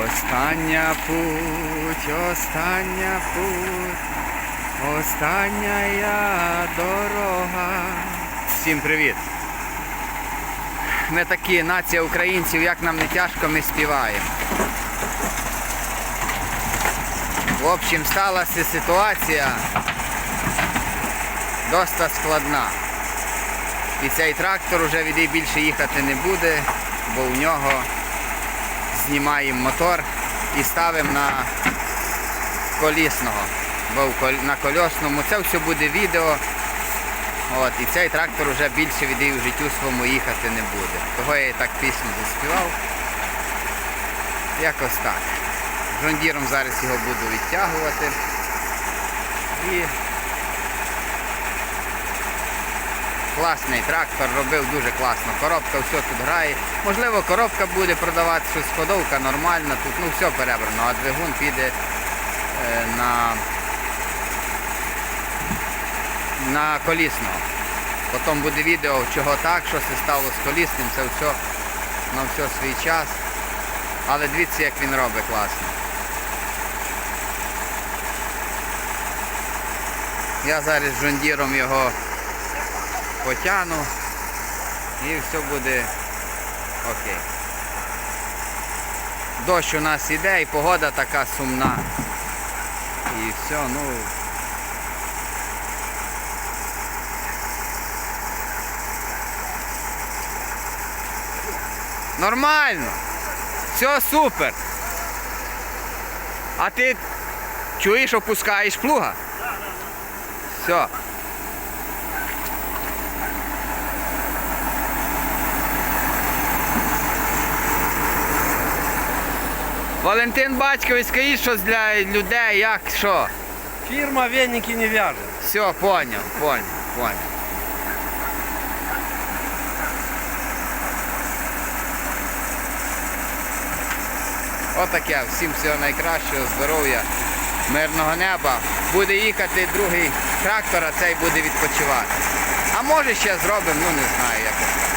Остання путь, остання путь, остання я дорога. Всім привіт! Ми такі нація українців, як нам не тяжко, ми співаємо. В общем, сталася ситуація доста складна. І цей трактор вже від більше їхати не буде, бо в нього знімаємо мотор і ставимо на колісного. Бо на кольосному це все буде відео. От, і цей трактор вже більше від в життю своєму їхати не буде. Того я і так пісню заспівав. Якось так. Жондіром зараз його буду відтягувати. І класний трактор, робив дуже класно. Коробка все тут грає. Можливо, коробка буде продавати щось, ходовка нормальна, тут ну все перебрано, а двигун піде е, на, на колісного. Потім буде відео, чого так, що це стало з колісним, це все на все свій час. Але дивіться, як він робить класно. Я зараз з жондіром його потягну і все буде окей. Дощ у нас іде і погода така сумна. І все, ну. Нормально. Все супер. А ти чуєш, опускаєш плуга? Все. Валентин Батькович, скажіть щось для людей, як що? Фирма веники не вяжет. Все, поняв, поняв, поняв. Отаке, всім всього найкращого, здоров'я, мирного неба. Буде їхати другий трактор, а цей буде відпочивати. А може ще зробимо, ну не знаю якось.